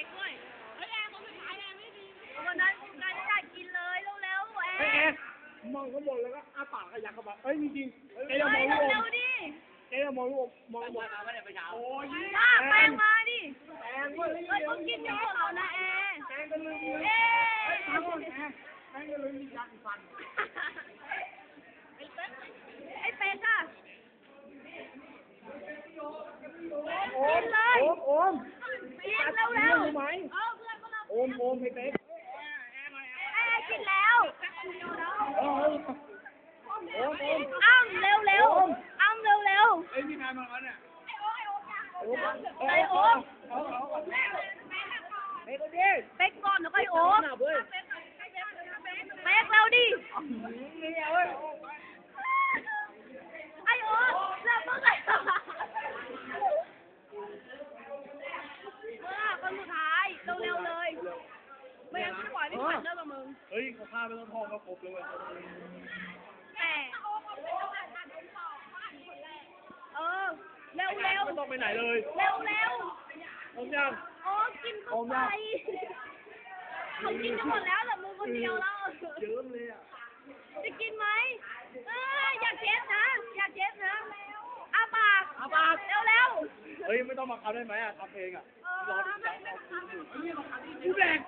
ป๊กด้วยเฮ้ยแอร์คนสุดท้ายแอร์ไม่ดีวันนั้นการอยากกินเลยเร็วๆแอเฮ้ยร์แอร์มองข้างบนแล้วก็อ้าปากขยักเข้ามาเอ้ยจริงๆเอ้ยเฮ้อย่ามองยลูกอเร็มวๆดิเอ้ยอย่ามองลูกอมมองบนโอ้ยจ้าแป้งมาดิแป้งเว้ยเฮ้ยต้องกินเยอะแล้วนะแอร์แป้งกันเลยเอ๊เฮ้ยฟังก่อนะแอร์แป้งกันเลยมีการฟันไอ้เป็กอะโอมโอมโอมกินเร็วเร็วรู้ไหมเอา เพื่อนก็เราโอมโอมให้เป๊กแอร์กินแล้วโอมโอมโอมอ้ำเร็วเร็วอ้ำเร็วเร็วเอ้ยมีใครมาแล้วเนี่ยโอมไอโอ๊มเอาเอาเอาเฮ้ยก็ดิเป็กก่อนแล้วก็ไอโอ๊มหน้าเว้ยเป็กเร็วดิ นี่เอ้ย ไอโอ๊มเร็วมึงเลยเมื่อคนสุดท้ายเร็วเร็วเลย ไม่งั้น ไม่ปล่อยไม่ผ่านเรื่องกับมึงเฮ้ยเขาฆ่าไม่ต้องทองก็ครบเลยเว้ยแต่เออเร็วเร็วไม่ต้องไปไหนเลยเร็วเร็วผมยังโอ้กินเข้าไปเขากินกันหมดแล้วเหรอมึงคนเดียวแล้วเยิ้มเลยอะจะกินไหมเอออย่าเจ็บนะอย่าเจ็บนะอาปากอาปากเร็วเร็วเฮ้ยไม่ต้องมาทำได้ไหมอะทำเองอะเออรอดูแล้วกูแดก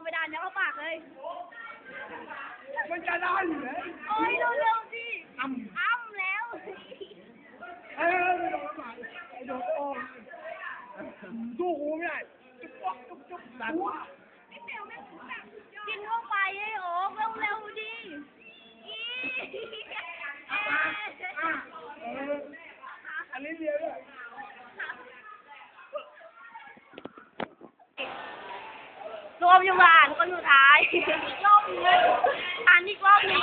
มองไปดานเนี่ยเข้าปากเลย มันจะได้อยู่แล้วโอ้ยเร็วเร็วดิอ้ำอ้ำแล้วเอ้ยไม่โดนหมาไอ้โดนอ้อมสู้กูไม่ได้จุ๊บจุ๊บจุ๊บดันกินเข้าไปไอ้โอ๊คเร็วๆดิอีเอ๊ะ อะเอออันนี้เรียนด้วย รว มอยู่บ้านก็อยู่ท้ายอีกรอบนึงอ่านอีกรอบนึง